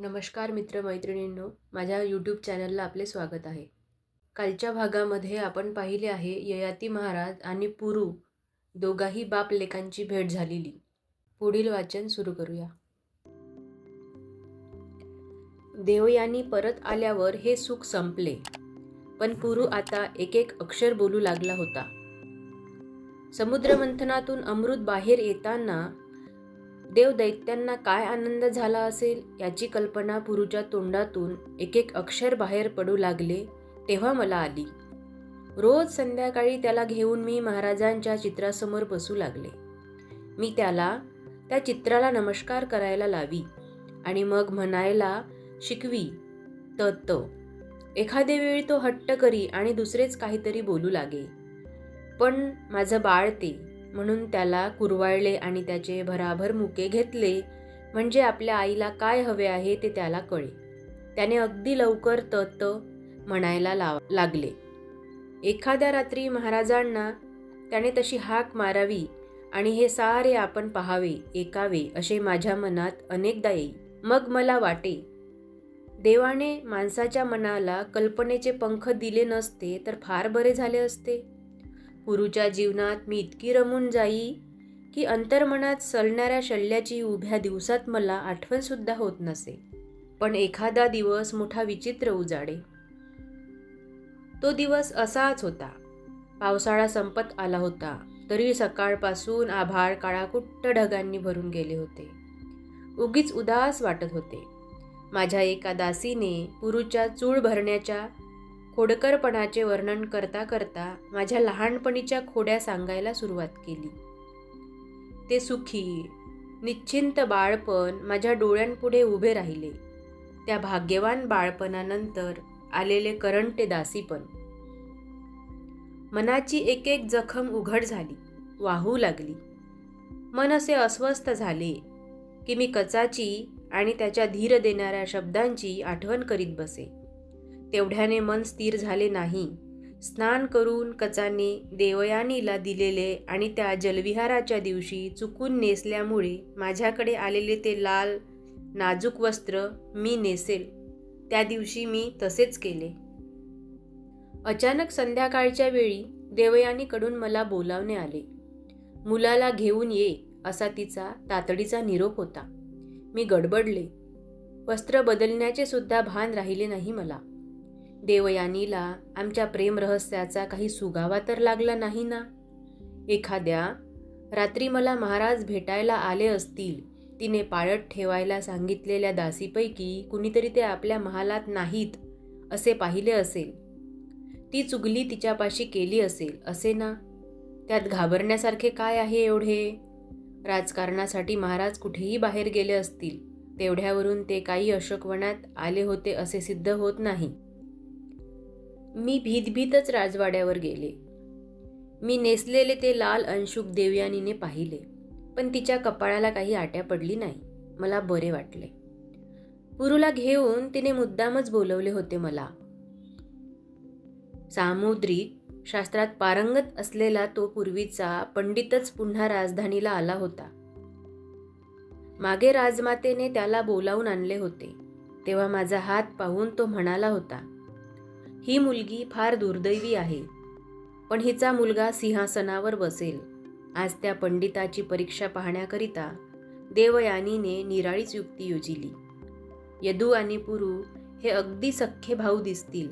नमस्कार मित्रमैत्रिणींनो माझ्या यूट्यूब चॅनलला आपले स्वागत आहे. कालच्या भागामध्ये आपण पाहिले आहे ययाती महाराज आणि पुरू दोघाही बाप लेखांची भेट झालेली. पुढील वाचन सुरू करूया. देवयानी परत आल्यावर हे सुख संपले पण पुरू आता एक एक अक्षर बोलू लागला होता. समुद्रमंथनातून अमृत बाहेर येताना देव दैत्यांना काय आनंद झाला असेल याची कल्पना पुरुच्या तोंडातून एक एक अक्षर बाहेर पडू लागले तेव्हा मला आली. रोज संध्याकाळी त्याला घेऊन मी महाराजांच्या चित्रासमोर बसू लागले. मी त्याला त्या चित्राला नमस्कार करायला लावी आणि मग म्हणायला शिकवी त एखाद्या वेळी तो हट्ट करी आणि दुसरेच काहीतरी बोलू लागे. पण माझं बाळ ते म्हणून त्याला कुरवाळले आणि त्याचे भराभर मुके घेतले. म्हणजे आपल्या आईला काय हवे आहे ते त्याला कळे. त्याने अगदी लवकर त म्हणायला लाव लागले. एखाद्या रात्री महाराजांना त्याने तशी हाक मारावी आणि हे सारे आपण पहावे ऐकावे असे माझ्या मनात अनेकदा येई मग मला वाटे. देवाने माणसाच्या मनाला कल्पनेचे पंख दिले नसते तर फार बरे झाले असते. पुरूच्या जीवनात मी इतकी रमून जाई की अंतर्मनात सलणाऱ्या शल्याची उभ्या दिवसात मला आठवणसुद्धा होत नसे. पण एखादा दिवस मोठा विचित्र उजाडे. तो दिवस असाच होता. पावसाळा संपत आला होता. तरी सकाळपासून आभाळ काळाकुट्ट ढगांनी भरून गेले होते. उगीच उदास वाटत होते. माझ्या एका दासीने पुरुच्या चूळ भरण्याच्या खोडकरपणाचे वर्णन करता करता माझ्या लहानपणीच्या खोड्या सांगायला सुरुवात केली. ते सुखी निश्चिंत बाळपण माझ्या डोळ्यांपुढे उभे राहिले. त्या भाग्यवान बाळपणानंतर आलेले करंटे दासीपण. मनाची एक एक जखम उघड झाली वाहू लागली. मन असे अस्वस्थ झाले की मी कचाची आणि त्याच्या धीर देणाऱ्या शब्दांची आठवण करीत बसे. तेवढ्याने मन स्थिर झाले नाही. स्नान करून कचाने देवयानीला दिलेले आणि त्या जलविहाराच्या दिवशी चुकून नेसल्यामुळे माझ्याकडे आलेले ते लाल नाजूक वस्त्र मी नेसेल. त्या दिवशी मी तसेच केले. अचानक संध्याकाळच्या वेळी देवयानीकडून मला बोलावणे आले. मुलाला घेऊन ये असा तिचा तातडीचा निरोप होता. मी गडबडले. वस्त्र बदलण्याचे सुद्धा भान राहिले नाही मला. देवयानीला आमच्या प्रेमरहस्याचा काही सुगावा तर लागला नाही ना? एखाद्या रात्री मला महाराज भेटायला आले असतील तिने पाळत ठेवायला सांगितलेल्या दासीपैकी कुणीतरी ते आपल्या महालात नाहीत असे पाहिले असेल. ती चुगली तिच्यापाशी केली असेल असे ना? त्यात घाबरण्यासारखे काय आहे एवढे? राजकारणासाठी महाराज कुठेही बाहेर गेले असतील तेवढ्यावरून ते काही अशोकवनात आले होते असे सिद्ध होत नाही. मी भीतभीतच राजवाड्यावर गेले. मी नेसलेले ते लाल अंशुक देवयानीने पाहिले पण तिच्या कपाळाला काही आट्या पडली नाही मला बरे वाटले. पुरूला घेऊन तिने मुद्दामच बोलवले होते मला. सामुद्रिक शास्त्रात पारंगत असलेला तो पूर्वीचा पंडितच पुन्हा राजधानीला आला होता. मागे राजमातेने त्याला बोलावून आणले होते तेव्हा माझा हात पाहून तो म्हणाला होता ही मुलगी फार दुर्दैवी आहे. पण हिचा मुलगा सिंहासनावर बसेल. आज त्या पंडिताची परीक्षा पाहण्याकरिता देवयानीने निराळीच युक्ती योजिली. यदू आणि पुरू हे अगदी सख्खे भाऊ दिसतील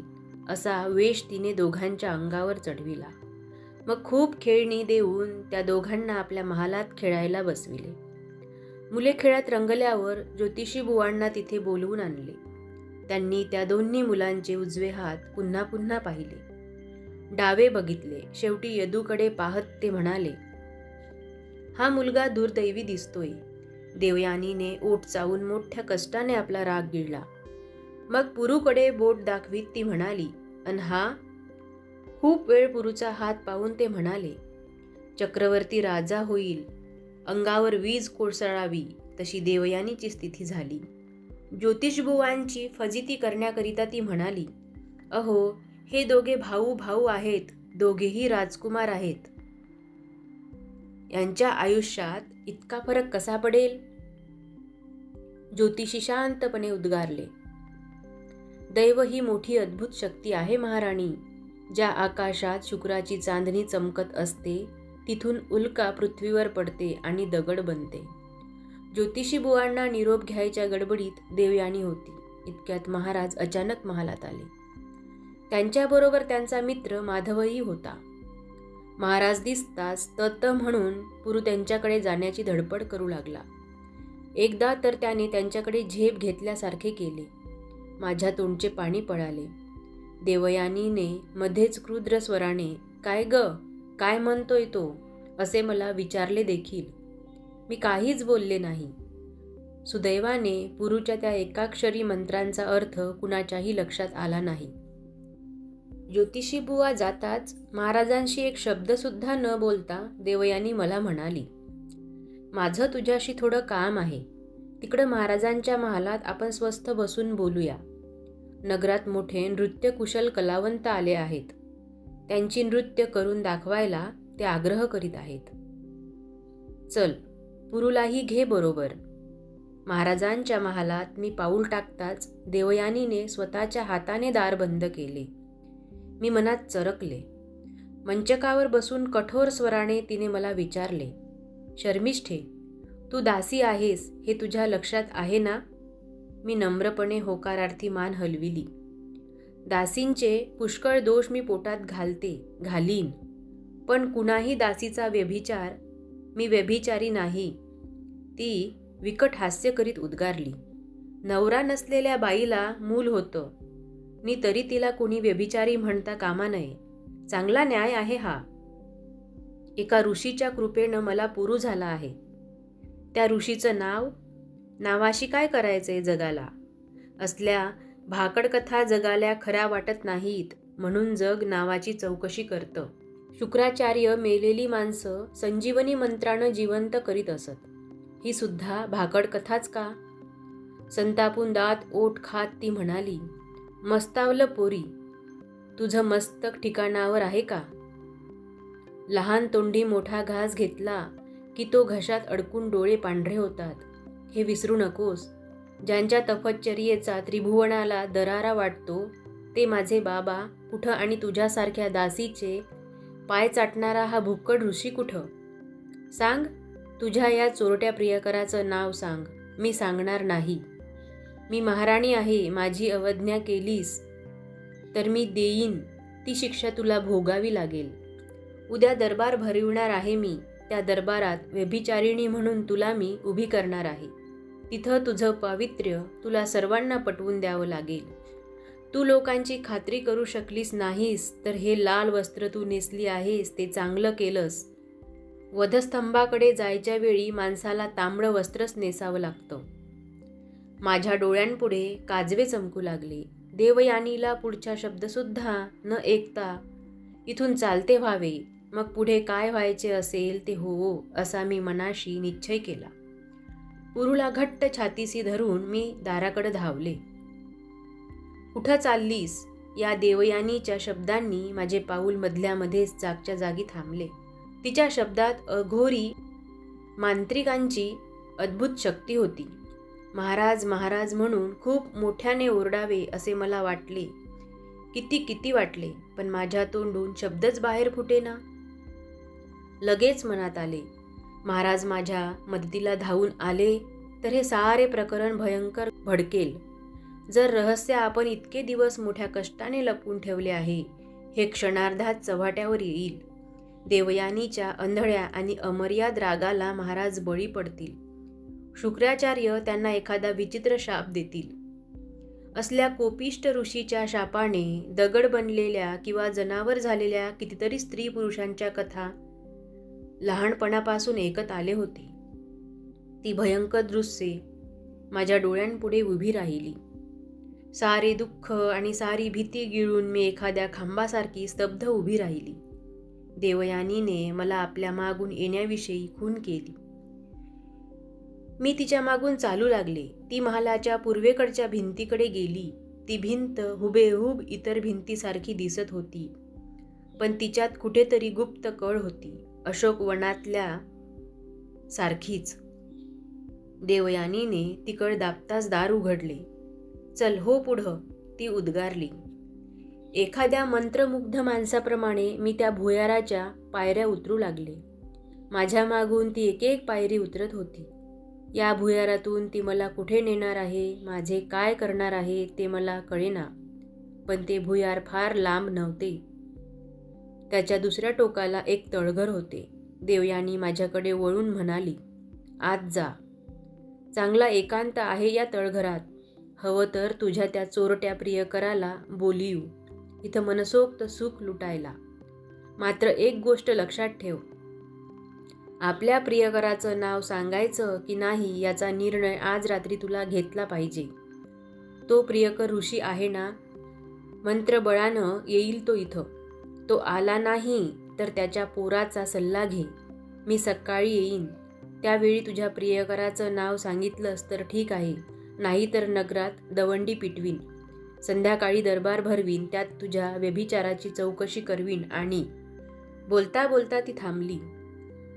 असा वेश तिने दोघांच्या अंगावर चढविला. मग खूप खेळणी देऊन त्या दोघांना आपल्या महालात खेळायला बसविले. मुले खेळात रंगल्यावर ज्योतिषी बुवांना तिथे बोलवून आणले. त्यांनी त्या दोन्ही मुलांचे उजवे हात पुन्हा पुन्हा पाहिले. डावे बघितले. शेवटी यदूकडे पाहत ते म्हणाले हा मुलगा दुर्दैवी दिसतोय. देवयानीने ओठ चावून मोठ्या कष्टाने आपला राग गिळला. मग पुरूकडे बोट दाखवीत ती म्हणाली अन हा? खूप वेळ पुरूचा हात पाहून ते म्हणाले चक्रवर्ती राजा होईल. अंगावर वीज कोळसळावी तशी देवयानीची स्थिती झाली. ज्योतिषबुवांची फजिती करण्याकरिता ती म्हणाली अहो हे दोघे भाऊ भाऊ आहेत दोघेही राजकुमार आहेत. यांच्या आयुष्यात इतका फरक कसा पडेल? ज्योतिषी शांतपणे उद्गारले दैव ही मोठी अद्भुत शक्ती आहे महाराणी. ज्या आकाशात शुक्राची चांदणी चमकत असते तिथून उल्का पृथ्वीवर पडते आणि दगड बनते. ज्योतिषी बुवांना निरोप घ्यायच्या गडबडीत देवयानी होती. इतक्यात महाराज अचानक महालात आले. त्यांच्याबरोबर त्यांचा मित्र माधवही होता. महाराज दिसताच तत म्हणून पुरू त्यांच्याकडे जाण्याची धडपड करू लागला. एकदा तर त्याने त्यांच्याकडे झेप घेतल्यासारखे केले. माझ्या तोंडचे पाणी पळाले. देवयानीने मध्येच क्रुद्र स्वराने काय ग? काय म्हणतोय तो? असे मला विचारले देखील. मी काहीच बोलले नाही. सुदैवाने पुरूच्या त्या एकाक्षरी मंत्रांचा अर्थ कुणाच्याही लक्षात आला नाही. ज्योतिषी बुवा जाताच महाराजांशी एक शब्दसुद्धा न बोलता देवयानी मला म्हणाली माझं तुझ्याशी थोडं काम आहे. तिकडं महाराजांच्या महालात आपण स्वस्थ बसून बोलूया. नगरात मोठे नृत्यकुशल कलावंत आले आहेत. त्यांची नृत्य करून दाखवायला ते आग्रह करीत आहेत. चल पुरुलाही घे बरोबर. महाराजांच्या महालात मी पाऊल टाकताच देवयानीने स्वतःच्या हाताने दार बंद केले. मी मनात चरकले. मंचकावर बसून कठोर स्वराने तिने मला विचारले शर्मिष्ठे तू दासी आहेस हे तुझ्या लक्षात आहे ना? मी नम्रपणे होकारार्थी मान हलविली. दासींचे पुष्कळ दोष मी पोटात घालते घालीन. पण कुणाही दासीचा व्यभिचार मी व्यभिचारी नाही. ती विकट हास्य करीत उद्गारली. नवरा नसलेल्या बाईला मूल होतं. मी तरी तिला कोणी व्यभिचारी म्हणता कामा नये. चांगला न्याय आहे हा. एका ऋषीच्या कृपेनं मला पुरू झाला आहे. त्या ऋषीचं नाव नावाशी काय करायचंय जगाला? असल्या भाकड कथा जगाल्या खऱ्या वाटत नाहीत म्हणून जग नावाची चौकशी करतं. शुक्राचार्य मेलेली माणसं संजीवनी मंत्रानं जिवंत करीत असत. ही सुद्धा भाकड कथाच का? संतापून दात ओठ खात ती म्हणाली मस्तावलं पोरी तुझं मस्तक ठिकाणावर आहे का? लहान तोंडी मोठा घास घेतला की तो घशात अडकून डोळे पांढरे होतात. हे विसरू नकोस. ज्यांच्या तपश्चर्येचा त्रिभुवनाला दरारा वाटतो ते माझे बाबा कुठं आणि तुझ्यासारख्या दासीचे पाय चाटणारा हा भुक्कड ऋषी कुठं? सांग तुझ्या या चोरट्या प्रियकराचं नाव सांग. मी सांगणार नाही. मी महाराणी आहे माझी अवज्ञा केलीस. तर मी देईन ती शिक्षा तुला भोगावी लागेल. उद्या दरबार भरविणार आहे मी त्या दरबारात व्यभिचारिणी म्हणून तुला मी उभी करणार आहे. तिथं तुझं पावित्र्य तुला सर्वांना पटवून द्यावं लागेल. तू लोकांची खात्री करू शकलीस नाहीस तर हे लाल वस्त्र तू नेसली आहेस ते चांगलं केलंस. वधस्तंभाकडे जायच्या वेळी माणसाला तांबडं वस्त्रच नेसावं लागतं. माझ्या डोळ्यांपुढे काजवे चमकू लागले. देवयानीला पुढचा शब्दसुद्धा न ऐकता इथून चालते व्हावे मग पुढे काय व्हायचे असेल ते हो असा मी मनाशी निश्चय केला. पुरुला घट्ट छातीसी धरून मी दाराकडे धावले. कुठं चाललीस? या देवयानीच्या शब्दांनी माझे पाऊल मधल्यामध्येच जागच्या जागी थांबले. तिच्या शब्दात अघोरी मांत्रिकांची अद्भुत शक्ती होती. महाराज महाराज म्हणून खूप मोठ्याने ओरडावे असे मला वाटले. किती किती वाटले पण माझ्या तोंडून शब्दच बाहेर फुटेना. लगेच मनात आले महाराज माझ्या मदतीला धावून आले तर हे सारे प्रकरण भयंकर भडकेल. जर रहस्य आपण इतके दिवस मोठ्या कष्टाने लपवून ठेवले आहे हे क्षणार्धात चव्हाट्यावर येईल. देवयानीच्या अंधळ्या आणि अमर्याद रागाला महाराज बळी पडतील. शुक्राचार्य त्यांना एखादा विचित्र शाप देतील. असल्या कोपिष्ट ऋषीच्या शापाने दगड बनलेल्या किंवा जनावर झालेल्या कितीतरी स्त्री पुरुषांच्या कथा लहानपणापासून ऐकत आले होते. ती भयंकर दृश्ये माझ्या डोळ्यांपुढे उभी राहिली. सारे दुःख आणि सारी भीती गिळून मी एखाद्या खांबासारखी स्तब्ध उभी राहिली. देवयानीने मला आपल्या मागून येण्याविषयी खून केली. मी तिच्या मागून चालू लागले. ती महालाच्या पूर्वेकडच्या भिंतीकडे गेली. ती भिंत हुबेहूब इतर भिंतीसारखी दिसत होती. पण तिच्यात कुठेतरी गुप्त कळ होती. अशोक वनातल्या सारखीच. देवयानीने तिकड दाबताच दार उघडले. चल हो पुढं. ती उद्गारली. एखाद्या मंत्रमुग्ध माणसाप्रमाणे मी त्या भुयाराच्या पायऱ्या उतरू लागले. माझ्या मागून ती एक एक पायरी उतरत होती. या भुयारातून ती मला कुठे नेणार आहे माझे काय करणार आहे ते मला कळेना. पण ते भुयार फार लांब नव्हते. त्याच्या दुसऱ्या टोकाला एक तळघर होते. देवयानी माझ्याकडे वळून म्हणाली आत जा. चांगला एकांत आहे या तळघरात. हवं तर तुझ्या त्या चोरट्या प्रियकराला बोलियू इथं मनसोक्त सुख लुटायला. मात्र एक गोष्ट लक्षात ठेव. आपल्या प्रियकराचं नाव सांगायचं की नाही याचा निर्णय आज रात्री तुला घेतला पाहिजे. तो प्रियकर ऋषी आहे ना? मंत्रबळानं येईल तो इथं. तो आला नाही तर त्याच्या पोराचा सल्ला घे. मी सकाळी येईन. त्यावेळी तुझ्या प्रियकराचं नाव सांगितलंस तर ठीक आहे. नाही तर नगरात दवंडी पिटवीन. संध्याकाळी दरबार भरवीन त्यात तुझ्या व्यभिचाराची चौकशी करवीन आणि बोलता बोलता ती थांबली.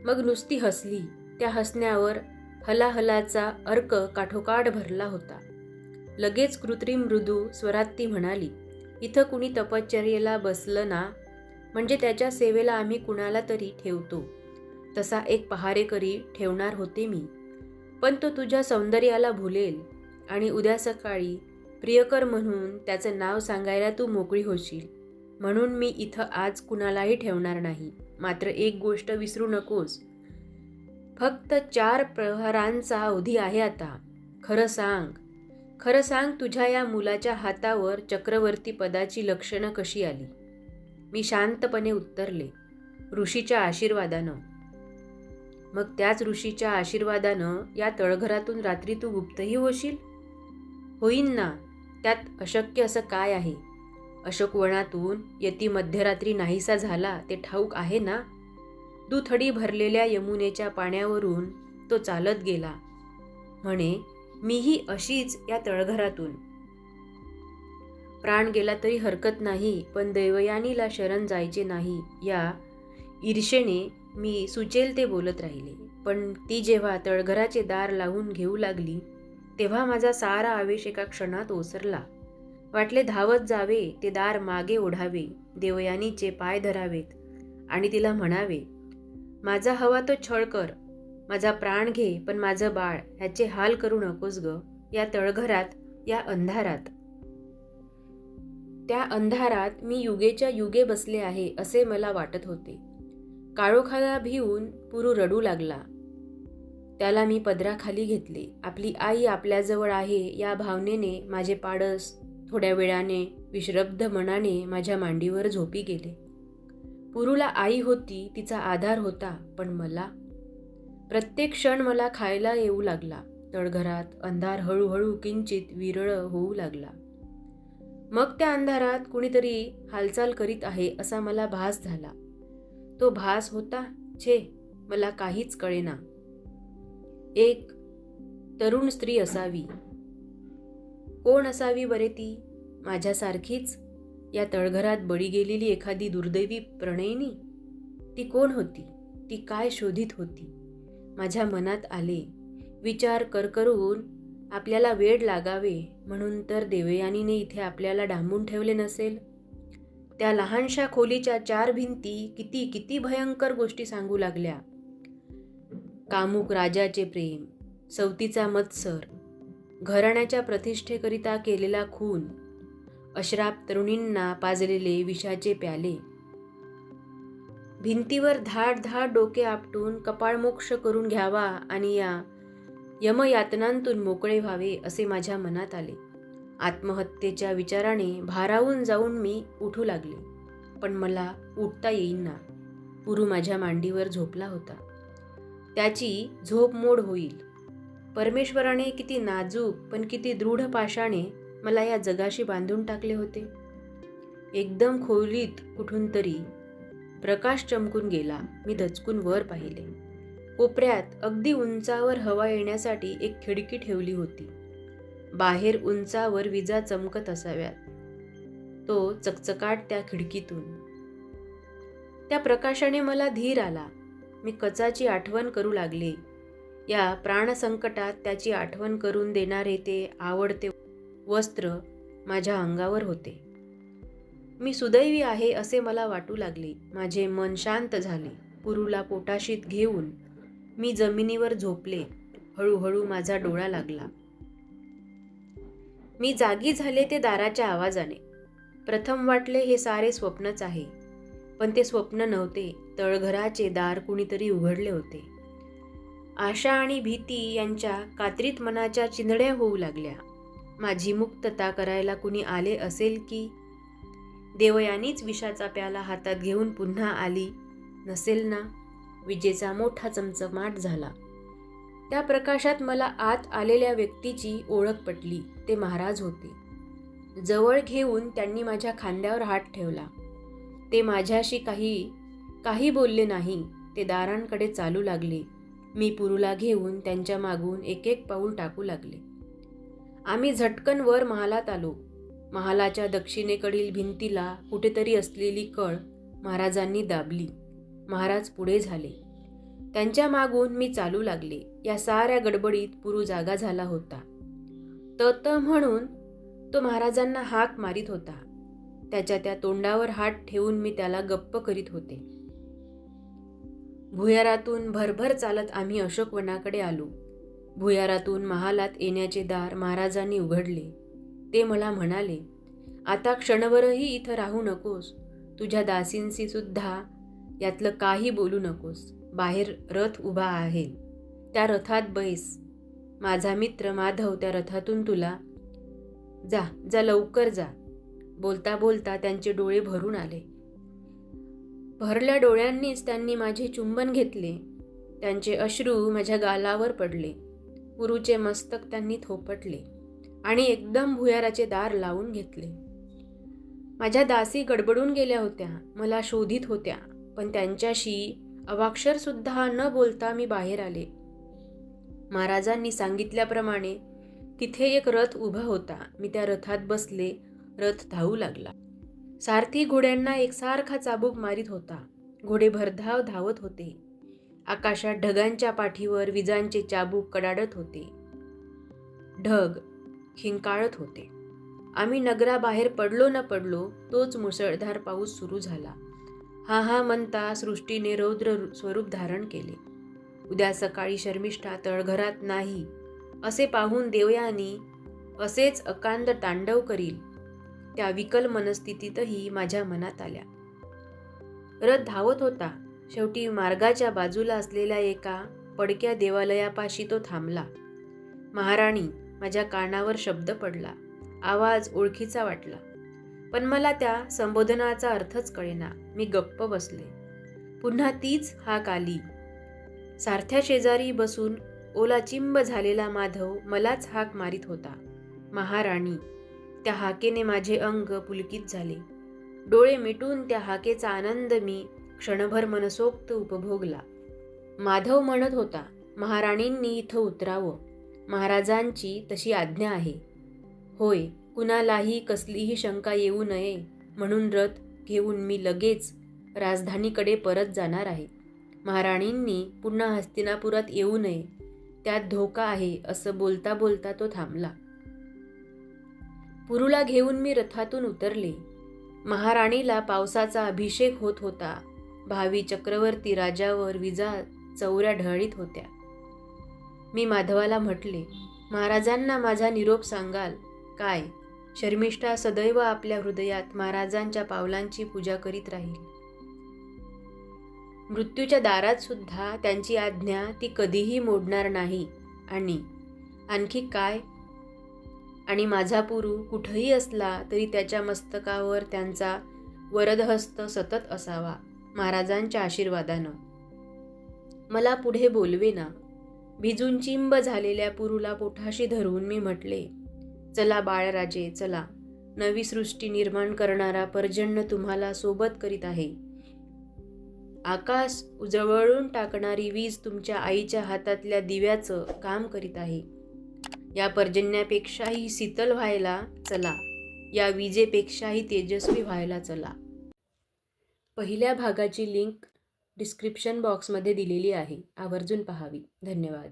मग नुसती हसली. त्या हसण्यावर हलाहलाचा अर्क काठोकाठ भरला होता. लगेच कृत्रिम मृदू स्वरात ती म्हणाली इथं कुणी तपश्चर्येला बसलं ना? म्हणजे त्याच्या सेवेला आम्ही कुणाला तरी ठेवतो. तसा एक पहारेकरी ठेवणार होते मी. पण तो तुझ्या सौंदर्याला भुलेल. आणि उद्या सकाळी प्रियकर म्हणून त्याचं नाव सांगायला तू मोकळी होशील. म्हणून मी इथं आज कुणालाही ठेवणार नाही. मात्र एक गोष्ट विसरू नकोस. फक्त चार प्रहरांचा अवधी आहे आता. खरं सांग. खरं सांग तुझ्या या मुलाच्या हातावर चक्रवर्ती पदाची लक्षणं कशी आली? मी शांतपणे उत्तरले. ऋषीच्या आशीर्वादानं. मग त्याच ऋषीच्या आशीर्वादानं या तळघरातून रात्री तू गुप्तही होशील? होईन ना त्यात अशक्य असं काय आहे? अशोकवनातून यती मध्यरात्री नाहीसा झाला ते ठाऊक आहे ना? दुथडी भरलेल्या यमुनेच्या पाण्यावरून तो चालत गेला. म्हणे मीही अशीच या तळघरातून. प्राण गेला तरी हरकत नाही पण दैवयानीला शरण जायचे नाही या ईर्षेने मी सुचेल ते बोलत राहिले. पण ती जेव्हा तळघराचे दार लावून घेऊ लागली तेव्हा माझा सारा आवेश एका क्षणात ओसरला. वाटले धावत जावे ते दार मागे ओढावे देवयानीचे पाय धरावेत आणि तिला म्हणावे माझा हवा तो छळ कर माझा प्राण घे पण माझं बाळ ह्याचे हाल करू नकोस ग या तळघरात या अंधारात. त्या अंधारात मी युगेच्या युगे बसले आहे असे मला वाटत होते. काळोखाला भिवून पुरू रडू लागला. त्याला मी पदराखाली घेतले. आपली आई आपल्याजवळ आहे या भावनेने माझे पाडस थोड्या वेळाने विश्रब्ध मनाने माझ्या मांडीवर झोपी गेले. पुरूला आई होती तिचा आधार होता पण मला? प्रत्येक क्षण मला खायला येऊ लागला. तळघरात अंधार हळूहळू किंचित विरळ होऊ लागला. मग त्या अंधारात कुणीतरी हालचाल करीत आहे असा मला भास झाला. तो भास होता? छे मला काहीच कळेना. एक तरुण स्त्री असावी. कोण असावी बरे ती? माझ्यासारखीच या तळघरात बळी गेलेली एखादी दुर्दैवी प्रणयिनी? ती कोण होती? ती काय शोधित होती? माझ्या मनात आले. विचार करकरून आपल्याला वेळ लागावे म्हणून तर देवयानीने इथे आपल्याला डांबून ठेवले नसेल? त्या लहानशा खोलीच्या चार भिंती किती किती भयंकर गोष्टी सांगू लागल्या. कामुक राजाचे प्रेम सवतीचा मत्सर घराण्याच्या प्रतिष्ठेकरिता केलेला खून अश्राप तरुणींना पाजलेले विषाचे प्याले. भिंतीवर धाड धाड डोके आपटून कपाळमोक्ष करून घ्यावा आणि या यमयातनांतून मोकळे व्हावे असे माझ्या मनात आले. आत्महत्येच्या विचाराने भारावून जाऊन मी उठू लागले पण मला उठता येईना. पुरू माझ्या मांडीवर झोपला होता. त्याची झोप मोड होईल. परमेश्वराने किती नाजूक पण किती दृढ पाशाने मला या जगाशी बांधून टाकले होते. एकदम खोलीत कुठून तरी प्रकाश चमकून गेला. मी दचकून वर पाहिले. कोपऱ्यात अगदी उंचावर हवा येण्यासाठी एक खिडकी ठेवली होती. बाहेर उंचावर विजा चमकत असाव्यात. तो चकचकाट त्या खिडकीतून. त्या प्रकाशाने मला धीर आला. मी कचाची आठवण करू लागले. या प्राणसंकटात त्याची आठवण करून देणारे ते आवडते वस्त्र माझ्या अंगावर होते. मी सुदैवी आहे असे मला वाटू लागले. माझे मन शांत झाले. पुरूला पोटाशीत घेऊन मी जमिनीवर झोपले. हळूहळू माझा डोळा लागला. मी जागी झाले ते दाराच्या आवाजाने. प्रथम वाटले हे सारे स्वप्नच आहे. पण ते स्वप्न नव्हते. तळघराचे दार कुणीतरी उघडले होते. आशा आणि भीती यांच्या कात्रीत मनाच्या चिंधड्या होऊ लागल्या. माझी मुक्तता करायला कुणी आले असेल की? देवयानीच विषाचा प्याला हातात घेऊन पुन्हा आली. नसेल ना? विजेचा मोठा चमचमाट झाला. त्या प्रकाशात मला आत आलेल्या व्यक्तीची ओळख पटली. ते महाराज होते. जवळ घेऊन त्यांनी माझ्या खांद्यावर हात ठेवला. ते माझ्याशी काही काही बोलले नाही ते दारांकडे चालू लागले. मी पुरूला घेऊन त्यांच्या मागून एक एक पाऊल टाकू लागले. आम्ही झटकन वर महालात आलो. महालाच्या दक्षिणेकडील भिंतीला कुठेतरी असलेली कळ महाराजांनी दाबली. महाराज पुढे झाले. त्यांच्या मागून मी चालू लागले. या साऱ्या गडबडीत पुरू जागा झाला होता. त म्हणून तो महाराजांना हाक मारित होता. त्याच्या त्या तोंडावर हात ठेवून मी त्याला गप्प करीत होते. भुयारातून भरभर चालत आम्ही अशोकवनाकडे आलो. भुयारातून महालात येण्याचे दार महाराजांनी उघडले. ते मला म्हणाले आता क्षणभरही इथं राहू नकोस. तुझ्या दासींशी सुद्धा यातलं काही बोलू नकोस. बाहेर रथ उभा आहे. त्या रथात बैस. माझा मित्र माधव त्या रथातून तुला. जा जा लवकर जा. बोलता बोलता त्यांचे डोळे भरून आले. भरल्या डोळ्यांनीच त्यांनी माझे चुंबन घेतले. त्यांचे अश्रू माझ्या गालावर पडले. गुरुचे मस्तक त्यांनी थोपटले आणि एकदम भुयाराचे दार लावून घेतले. माझ्या दासी गडबडून गेल्या होत्या मला शोधित होत्या पण त्यांच्याशी अवाक्षरसुद्धा न बोलता मी बाहेर आले. महाराजांनी सांगितल्याप्रमाणे तिथे एक रथ उभा होता. मी त्या रथात बसले रथ धावू लागला. सारथी घोड्यांना एकसारखा चाबूक मारित होता. घोडे भरधाव धावत होते. आकाशात ढगांच्या पाठीवर विजांचे चाबूक कडाडत होते. ढग खिंकाळत होते. आम्ही नगराबाहेर पडलो न पडलो तोच मुसळधार पाऊस सुरू झाला. हा हा म्हणता सृष्टीने रौद्र स्वरूप धारण केले. उद्या सकाळी शर्मिष्ठा तळघरात नाही असे पाहून देवयानी असेच अकांद तांडव करील. त्या विकल मनस्थितीतही माझ्या मनात आल्या. रथ धावत होता. शेवटी मार्गाच्या बाजूला असलेल्या एका पडक्या देवालयापाशी तो थांबला. महाराणी माझ्या कानावर शब्द पडला. आवाज ओळखीचा वाटला. पण मला त्या संबोधनाचा अर्थच कळेना. मी गप्प बसले. पुन्हा तीच हाक आली. सारथ्या शेजारी बसून ओलाचिंब झालेला माधव मलाच हाक मारित होता. महाराणी त्या हाकेने माझे अंग पुलकित झाले. डोळे मिटून त्या हाकेचा आनंद मी क्षणभर मनसोक्त उपभोगला. माधव म्हणत होता महाराणींनी इथं उतरावं. महाराजांची तशी आज्ञा आहे. होय कुणालाही कसलीही शंका येऊ नये म्हणून रथ घेऊन मी लगेच राजधानीकडे परत जाणार आहे. महाराणींनी पुन्हा हस्तिनापुरात येऊ नये. त्यात धोका आहे असं बोलता बोलता तो थांबला. पुरूला घेऊन मी रथातून उतरले. महाराणीला पावसाचा अभिषेक होत होता. भावी चक्रवर्ती राजावर विजा चौऱ्या ढळीत होत्या. मी माधवाला म्हटले महाराजांना माझा निरोप सांगाल. काय? शर्मिष्ठा सदैव आपल्या हृदयात महाराजांच्या पावलांची पूजा करीत राहील. मृत्यूच्या दारात सुद्धा त्यांची आज्ञा ती कधीही मोडणार नाही. आणि आणखी काय? आणि माझा पुरू कुठंही असला तरी त्याच्या मस्तकावर त्यांचा वरदहस्त सतत असावा महाराजांच्या आशीर्वादानं. मला पुढे बोलवे ना भिजून चिंब झालेल्या पुरूला पोठाशी धरून मी म्हटले चला बाळराजे चला. नवी सृष्टी निर्माण करणारा पर्जन्य तुम्हाला सोबत करीत आहे. आकाश उजळवळून टाकणारी वीज तुमच्या आईच्या हातातल्या दिव्याचं काम करीत आहे. या पर्जन्यापेक्षाही शीतल व्हायला चला. या विजेपेक्षाही तेजस्वी व्हायला चला. पहिल्या भागाची लिंक डिस्क्रिप्शन बॉक्समध्ये दिलेली आहे. आवर्जून पहावी. धन्यवाद.